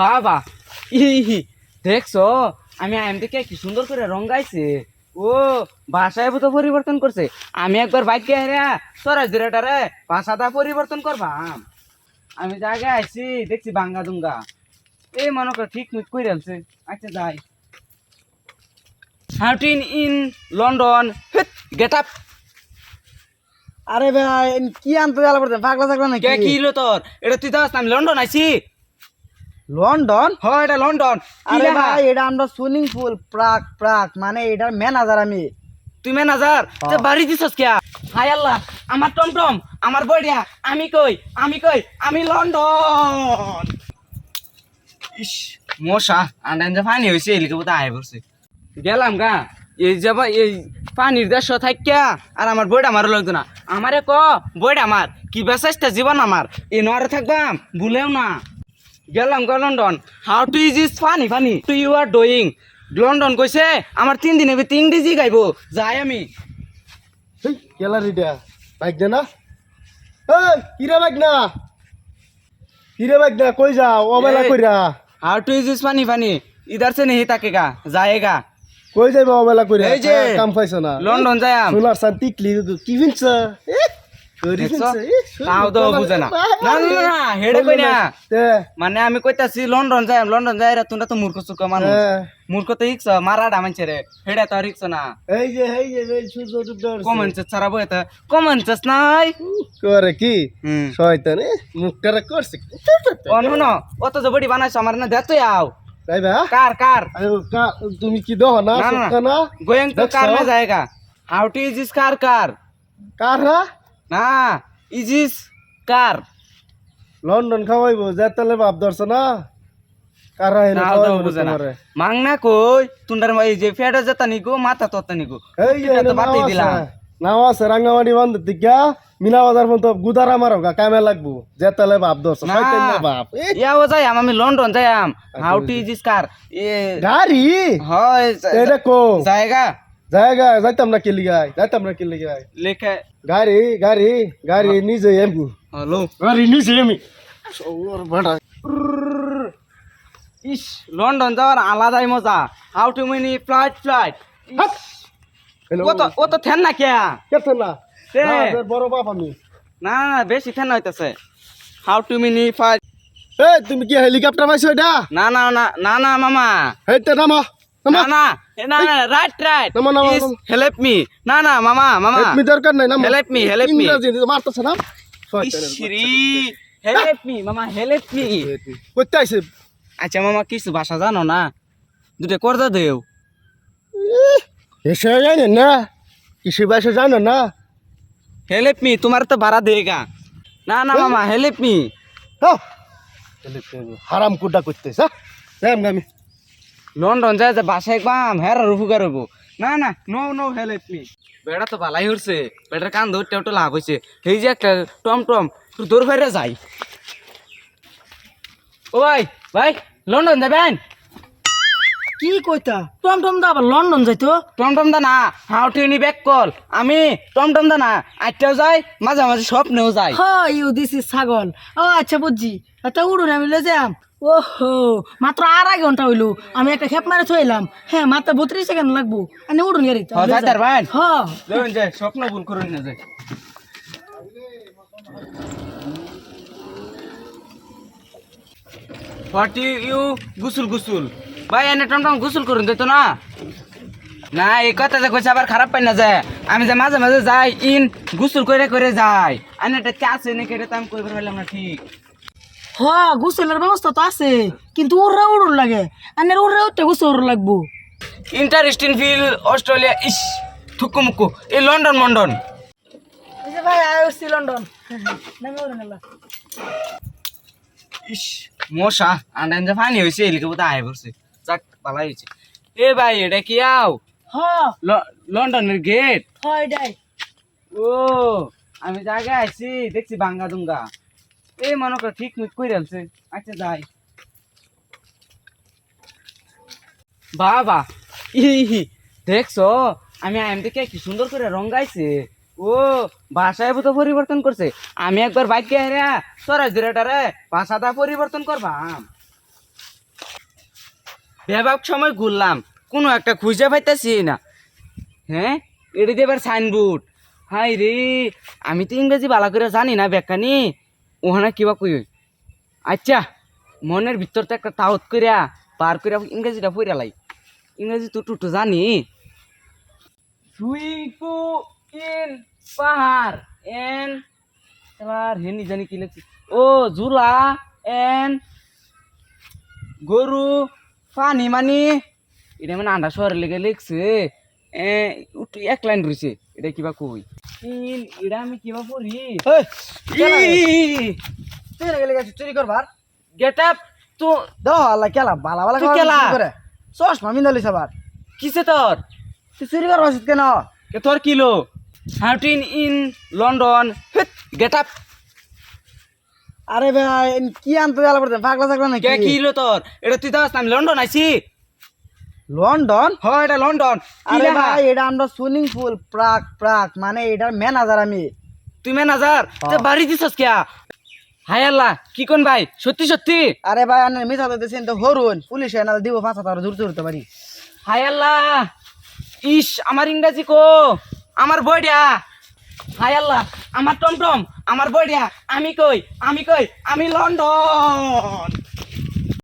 বাবা ই দেখছ? আমি থেকে কি সুন্দর করে রঙ্গাইছে ও ভাষায় তো পরিবর্তন করছে। আমি একবার বাইক গে হেরা সরাজ দিরাটারে ভাষাটা পরিবর্তন করবাম। আমি জায়গা আইছি দেখছি বাঙ্গা দুঙ্গা। এই মনে কর ঠিক মিট করে আনছে। আচ্ছা যাই। হাউটিন ইন লন্ডন গেট আপ। আরে ভাই কি আনতে গেল পড়তে পাগলা থাকলা নাকি? কে কি তোর? এটা তুই দাস আমি লন্ডন আইছি। লন্ডন? হয় এটা লন্ডন। আরে? ভাই এটা আমরা সুইমিং পুল প্রাক প্রাক মানে এটার ম্যানেজার আমি। তুই ম্যানেজার তুই বাড়ি দিছস কে? হাই আল্লাহ আমার টমটম আমার বড়িয়া আমি কই আমি কই আমি লন্ডন। ইস মশা আন্ডান যে পানি হয়েছে এলিকে বোধ আয় পড়ছে। গেলাম গা এই যাব এই পানির দেশ থাকিয়া আর আমার বইটা আমার লাগতো না। আমারে ক বইটা আমার কি বেসাইসটা জীবন আমার। এ নরে থাকবাম ভুলেও না। গেলাম গো London. How to is is funny funny to you are doing London কইছে আমার তিন দিনে তিন ডিজি গাইব। যাই আমি। গ্যালারিটা বাইক দে না? কিরা বাইক না কিরা বাইক না কই যা অবেলা কইরা। How to is is funny funny ইধার সে নেহি তাকে কা যায় গা। কই যাইবা অবেলা কইরা? এই যে কাম পাইছ না। লন্ডন যায়াম সোলার সান টিকলি কি বিনছ এ মানে আমি কইতাছি লন্ডন যাই লন্ডন যাই রে তোমরা তো মূর্খ সুখ মানুষ মূর্খ তো ইকছ মারাডা মানছে রে হেডে তো রিক্স না এই যে এই যে এই সূর্য ডুবডর কমন চেস ছাড়া বই তো কমন চেস নাই করে কি হুম শয়তান এ মুখটারে করছে অনুন অত যে বডি বানাইছ আমার না দেখতো আও তাই বা কার কার আরে কা- তুমি কি দহ না না, না। সত্য না গোয়িং টু দেখছো? कार में जाएगा how to is is car car car হা না ইজিস কার লন্ডন খাওয়াইব জেতালে বাপ ধরছ না? মাংনা কই? তুন্ডার এই যে ফেটা জেতা নিকো মাথা তত্তা নিকো। বাতাই দিলাম। নাও আছে রাঙ্গামাটি বন্ধ দিকা মিনা বাজার পর্যন্ত গুদারা মারো গা কামে লাগবো। জেতালে বাপ দর্শ বাপ। ইয়াও যাইয়াম আমি লন্ডন যাইয়াম। হাউটি ইজ কার গাড়ি? হয় এটা কো? জায়গা? জায়গা যাইতাম না কি লিগায় যাইতাম না কি লিগায় লেখা গাড়ি গাড়ি গাড়ি নিজে এমনি हेलो গাড়ি নিজে এমনি ইস লন্ডন যাওয়ার আলাদাই মজা। How to mini flight flight. Hello ও তো ও তো থেন না কে কেতন না। বড় বাপ আমি। না না বেশি থেন হইতাছে। হাউ টু মিনি ফ্লাইট এই তুমি কি হেলিকপ্টার পাইছো এটা? না না না না না মামা। হেইতে নামো। না না না না রাইট রাইট। হেল্প মি না না মামা মামা। তুমি দরকার নাই নামো Help me, help me. ইংরেজি মারতেছ না? শয়তানের হেল্প মি মামা হেল্প মি কইতে আইছে আচ্ছা মামা কিছু ভাষা জানো না? দুটো করদা দেও। এসে জানেন না? কিসে বাইসে জানো না? হেল্প মি তোমার তো ভাড়া দেগা না না মামা হেল্প মি হারাম কুডা করতেছ হ্যাঁ? আমি। লন্ডন যায় যে বাসায় বাম হ্যাঁ রুফুকার হইব। না না নো নো হেল্প মি বেড়া তো ভালাই হচ্ছে বেটার কান ধরতে একটু লাভ হয়েছে এই যে একটা টম টম তুই দূর বাইরে যাই। ও ভাই ভাই লন্ডন যাবেন? কি কইতা? টম টম দা আবার লন্ডন যাইতো? টমটম দা না how to knee back call আমি টমটম দা না আটটাও যাই মাঝে মাঝে স্বপ্নেও যাই। হ ইউ দিস ইজ ছাগল। ও আচ্ছা বুঝছি। এটা উড়ুন আমি লয়ে যাম। ওহো মাত্র আড়াই ঘণ্টা হইল। আমি একটা খেপ মারে থইলাম হ্যাঁ মাত্র বত্রিশ সেকেন্ড লাগবো। আমি উড়ুন গাড়ি হ, যাই ভাই। হ যাবেন স্বপ্ন ভুল করুন না যে হোয়াট ইউ গুসুল গুসুল? ভাই এনে টমটম গুসুল করুন দিত না? না এই কথা যে কইছে আবার খারাপ পাই না যায় আমি যে মাঝে মাঝে যাই ইন গুসুল করে করে যাই। আমি একটা চা আছে নাকি এটা তো আমি কইবার পারলাম না ঠিক। হ গোসলের ব্যবস্থা তো আছে কিন্তু উড়ে উড়ুন লাগে। আনের উড়ে উঠতে গোসল লাগবো। ইন্টারেস্টিং ফিল অস্ট্রেলিয়া ইস থুকু মুকু এই লন্ডন মন্ডন। ভাই উঠছি লন্ডন। ইস মশা আন্ডান যে ফানি হয়েছে এলিকে বোধ আয় পড়ছে। যাক হয়েছে এ ভাই এটা কি আও? হ ল- লন্ডনের গেট হ ও আমি জায়গায় আইছি দেখছি বাঙ্গা দুঙ্গা। এই মনে কর, ঠিক মিট করে আলছে আচ্ছা যাই। বাবা, ই দেখছ? আমি আইম থেকে কি সুন্দর করে রঙ্গাইছে? ও ভাষায় তো পরিবর্তন করছে। আমি একবার বাইক গে হেরা সরাজ দিরাটারে ভাষাটা পরিবর্তন করবাম। বেবাক সময় ঘুরলাম, কোনো একটা খুঁজে পাইতেছি না। হ্যাঁ? এটা দিয়ে এবার সাইনবোর্ড। হাই রে, আমি তো ইংরেজি ভালো করে জানি না ব্যাখ্যানি ওখানে কিবা কই আচ্ছা মনের ভিতর তো একটা তাহত করিয়া পার করিয়া ইংরেজিটা পড়িয়া লাই। ইংরেজি তো টুটু জানি। সুইং টু ইন পাহাড়, এন এবার হেনি জানি কি লেখছি। ও জুলা, এন গরু, পানি মানি। এটা মানে আন্ডা শহরের লেগে লিখছে। এক লাইন রয়েছে এটা কিবা কই? ইন এটা আমি কিবা পড়ি। চুরি গেলে গেছে চুরি করবার। গেট আপ তো দাও আল্লাহ কেলা বালা বালা কেলা? করে? চশমা মিন্দালিস আবার। কিসে তোর? তুই চুরি করবার কেন? কে তোর কিলো হাউটিন ইন লন্ডন গেট আপ আরে ভাই কি আনতে গেল পড়তে পাগলা থাকলা নাকি? কে কিলো তোর? এটা তুই দাস আমি লন্ডন আইছি। লন্ডন? হয় এটা লন্ডন। আরে ভাই। এটা আমরা সুইমিং পুল। প্রাক প্রাক মানে এটার ম্যানেজার আমি। তুই ম্যানেজার তুই হ্যাঁ। বাড়ি দিছস কে হাই আল্লাহ কি কোন ভাই? সত্যি সত্যি? আরে ভাই আনে মিথ্যা দিতেছেন তো হরুন। পুলিশ এনে দিব পাঁচ হাজার দূর ধরতে পারি হাই আল্লাহ ইস আমার ইংরাজি কো। আমার বইডা। হাই আল্লাহ আমার টমটম আমার বইডা। আমি কই? আমি কই? আমি লন্ডন।